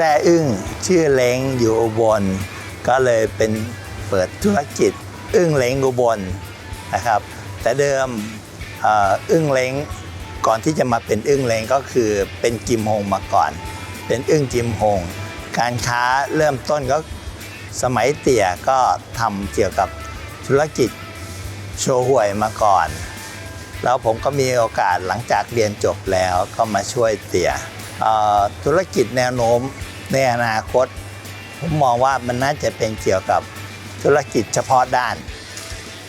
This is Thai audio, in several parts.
แซ่อึ้งชื่อเล้งอยู่อุบล ก็เลยเป็นเปิดธุรกิจ อึ้งเล้งอุบลนะครับ แต่เดิมเอ่ออึ้งเล้งก่อนที่จะมาเป็นอึ้งเล้งก็คือเป็นกิมฮงมาก่อน เป็นอึ้งกิมฮงการค้าเริ่มต้นก็สมัยเตี่ยก็ทำเกี่ยวกับธุรกิจโชว์หวยมาก่อน แล้วผมก็มีโอกาสหลังจากเรียนจบแล้วก็มาช่วยเตี่ยธุรกิจแนวโน้ม ในอนาคต ผมมองว่ามันน่าจะเป็นเกี่ยวกับธุรกิจเฉพาะด้าน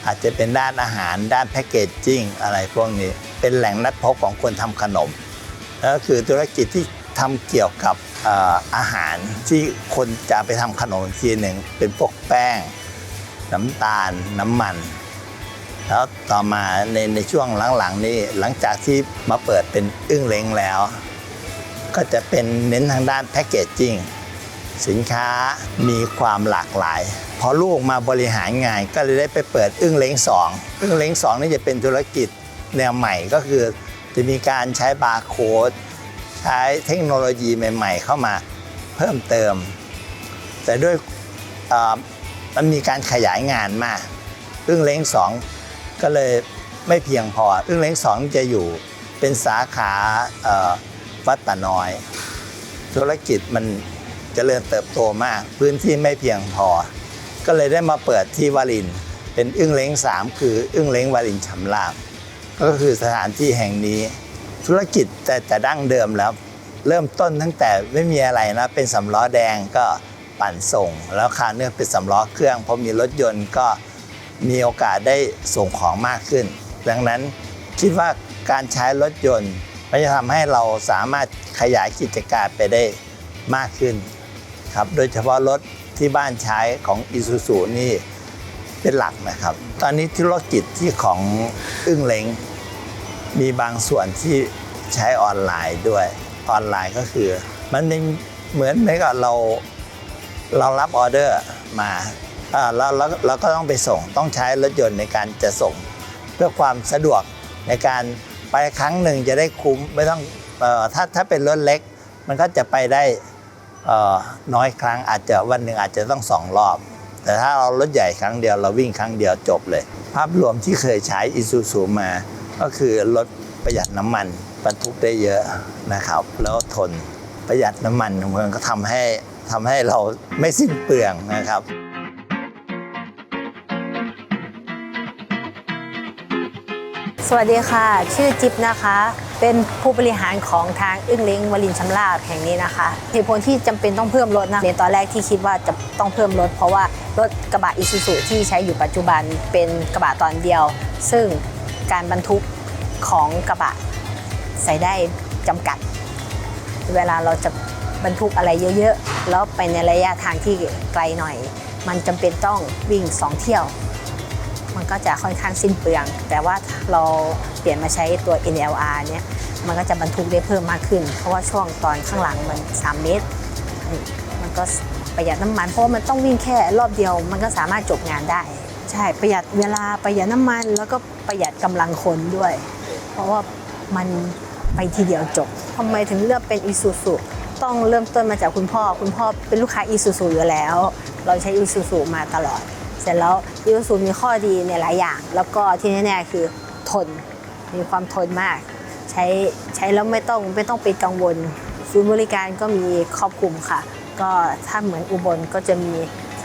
อาจจะเป็นด้านอาหารด้านแพคเกจจิ้งอะไรพวกนี้ เป็นแหล่งนัดพบของคนทำขนมแล้วก็คือธุรกิจที่ทำเกี่ยวกับอาหารที่คนจะไปทำขนมทีหนึ่งเป็นพวกแป้ง น้ำตาล น้ำมัน แล้วต่อมาในในช่วงหลังๆ นี้หลังจากที่มาเปิดเป็นอึ้งเล้งแล้ว ก็จะเป็นเน้นทางด้านแพคเกจจิ้งสินค้ามีความหลากหลาย พอลูกมาบริหารงานก็เลยได้ไปเปิดอึ้งเล้งสองอึ้งเล้งสองนี่จะเป็นธุรกิจแนวใหม่ก็คือ จะมีการใช้บาร์โค้ดใช้เทคโนโลยีใหม่ ๆ เข้ามาเพิ่มเติม แต่ด้วยมันมีการขยายงานมากอึ้งเล้งสองก็เลยไม่เพียงพออึ้งเล้งสองจะอยู่เป็นสาขา วัดป่าน้อย ธุรกิจมันเจริญเติบโตมาก พื้นที่ไม่เพียงพอ ก็เลยได้มาเปิดที่วาริน เป็นอึ้งเล้งสามคืออึ้งเล้งวารินชำราบก็คือสถานที่แห่งนี้ ธุรกิจแต่แต่ดั้งเดิมแล้ว เริ่มต้นตั้งแต่ไม่มีอะไรนะ เป็นสำล้อแดงก็ปั่นส่ง แล้วคราวเนื่อเป็นสำล้อเครื่องพอมีรถยนต์ก็มีโอกาสได้ส่งของมากขึ้น ดังนั้นคิดว่าการใช้รถยนต์ มันจะทำให้เราสามารถขยายกิจการไปได้มากขึ้นครับ โดยเฉพาะรถที่บ้านใช้ของ i s u z u นี่เป็นหลักนะครับ ตอนนี้ธุรกิจที่ของอึ้งเล้งมีบางส่วนที่ใช้ออนไลน์ด้วย ออนไลน์ก็คือ มันเป็นเหมือนเหมือนกับเราเรารับออเดอร์มาอ่าแล้วแล้วเราก็ต้องไปส่งต้องใช้รถยนต์ในการจะส่ง เพื่อความสะดวกในการ ไปครั้งหนึ่งจะได้คุ้มไม่ต้องออถ้าถ้าเป็นรถเล็ก มันก็จะไปได้น้อยครั้งอาจจะวันหนึ่งอาจจะต้องสองรอบ แต่ถ้าเรารถใหญ่ครั้งเดียวเราวิ่งครั้งเดียวจบเลย ภาพรวมที่เคยใช้อิซูซูมา ก็คือรถประหยัดน้ำมันบรรทุกได้เยอะนะครับ แล้วทนประหยัดน้ำมันมันก็ทำให้ทำให้เราไม่สิ้นเปลืองนะครับ สวัสดีค่ะ ชื่อจิ๊บนะคะ เป็นผู้บริหารของทางอึ้งเล้งวลินชำราบแห่งนี้นะคะเหตุผลที่จำเป็นต้องเพิ่มรถนะในตอนแรกที่คิดว่าจะต้องเพิ่มรถ เพราะว่ารถกระบะอิซูซุที่ใช้อยู่ปัจจุบันเป็นกระบะตอนเดียว ซึ่งการบรรทุกของกระบะใส่ได้จำกัด เวลาเราจะบรรทุกอะไรเยอะๆ แล้วไปในระยะทางที่ไกลหน่อย มันจำเป็นต้องวิ่งสองเที่ยว มันก็จะค่อนข้างสิ้นเปลือง แต่ว่าเราเปลี่ยนมาใช้ตัว NLR เนี่ยมันก็จะบรรทุกได้เพิ่มมากขึ้น เพราะว่าช่วงตอนข้างหลังมัน 3 เมตร มันก็ประหยัดน้ำมัน เพราะว่ามันต้องวิ่งแค่รอบเดียว มันก็สามารถจบงานได้ ใช่ประหยัดเวลาประหยัดน้ำมันแล้วก็ประหยัดกำลังคนด้วย เพราะว่ามันไปทีเดียวจบทำไมถึงเลือกเป็นอีซูซุต้องเริ่มต้นมาจากคุณพ่อ คุณพ่อเป็นลูกค้าอีซูซุอยู่แล้ว เราใช้อีซูซุมาตลอด เสร็จแล้วอีซูมีข้อดีในหลายอย่าง แล้วก็ที่แน่ๆคือทนมีความทนมาก ใช้ใช้แล้วไม่ต้องไม่ต้องเป็นกังวลศูนย์บริการก็มีครอบคลุมค่ะ ก็ถ้าเหมือนอุบลก็จะมี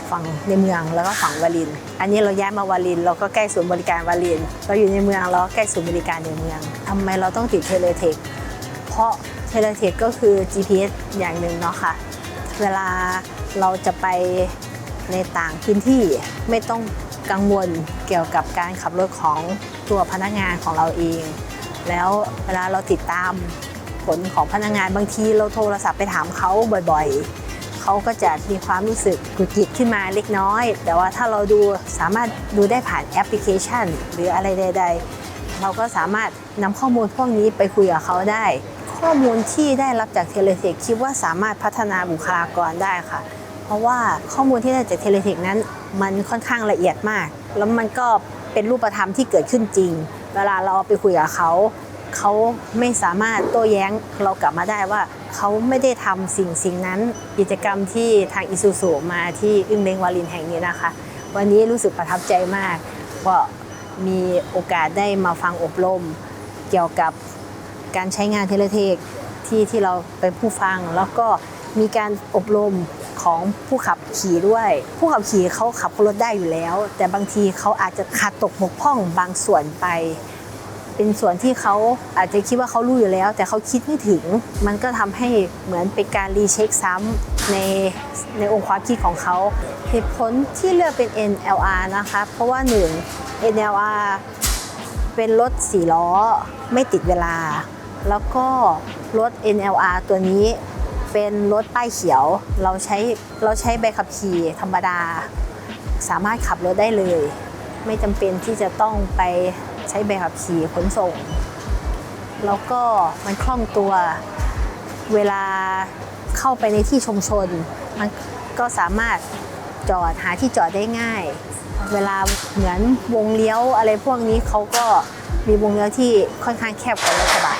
ฝั่งในเมืองแล้วก็ฝั่งวาริน อันนี้เราย้ายมาวาริน เราก็ใกล้ศูนย์บริการวาริน เราอยู่ในเมืองเราก็ใกล้ศูนย์บริการในเมืองทำไมเราต้องติดเทเลเทค เพราะเทเลเทคก็คือ GPS อย่างหนึ่งเนาะค่ะ เวลาเราจะไป ในต่างพื้นที่ไม่ต้องกังวลเกี่ยวกับการขับรถของตัวพนักงานของเราเอง แล้วเวลาเราติดตามผลของพนักงานบางทีเราโทรศัพท์ไปถามเขาบ่อยๆ เขาก็จะมีความรู้สึกกุดกิดขึ้นมาเล็กน้อย แต่ว่าถ้าเราดูสามารถดูได้ผ่านแอปพลิเคชัน หรืออะไรใด ๆ เราก็สามารถนำข้อมูลพวกนี้ไปคุยกับเขาได้ ข้อมูลที่ได้รับจากเทเลเทคคิดว่าสามารถพัฒนาบุคลากรได้ค่ะ เพราะว่าข้อมูลที่ได้จากเทเลเทคนั้น มันค่อนข้างละเอียดมาก แล้วมันก็เป็นรูปธรรมที่เกิดขึ้นจริง เวลาเราเอาไปคุยกับเขาเขาไม่สามารถโต้แย้งเรากลับมาได้ว่าเขาไม่ได้ทำสิ่งสิ่งนั้น กิจกรรมที่ทางอิซูซูมาที่อึ้งเล้งวาลินแห่งนี้นะคะ วันนี้รู้สึกประทับใจมากว่ามีโอกาสได้มาฟังอบรม เกี่ยวกับการใช้งานเทเลเทคที่ที่เราเป็นผู้ฟัง แล้วก็มีการอบรม ของผู้ขับขี่ด้วย ผู้ขับขี่เขาขับรถได้อยู่แล้ว แต่บางทีเขาอาจจะขาดตกบกพร่องบางส่วนไป เป็นส่วนที่เขาอาจจะคิดว่าเขารู้อยู่แล้ว แต่เขาคิดไม่ถึง มันก็ทำให้เหมือนเป็นการรีเช็คซ้ำในในองค์ความคิดของเขาเหตุผลที่เลือกเป็น NLR นะคะ เพราะว่า 1 NLR เป็นรถสี่ล้อไม่ติดเวลา แล้วก็รถ NLR ตัวนี้ เป็นรถป้ายเขียว เราใช้เราใช้ใบขับขี่ธรรมดา สามารถขับรถได้เลย ไม่จำเป็นที่จะต้องไปใช้ใบขับขี่ขนส่ง แล้วก็มันคล่องตัวเวลาเข้าไปในที่ชุมชน มันก็สามารถจอดหาที่จอดได้ง่าย เวลาเหมือนวงเลี้ยวอะไรพวกนี้เขาก็มีวงเลี้ยวที่ค่อนข้างแคบกว่ารถกระบะ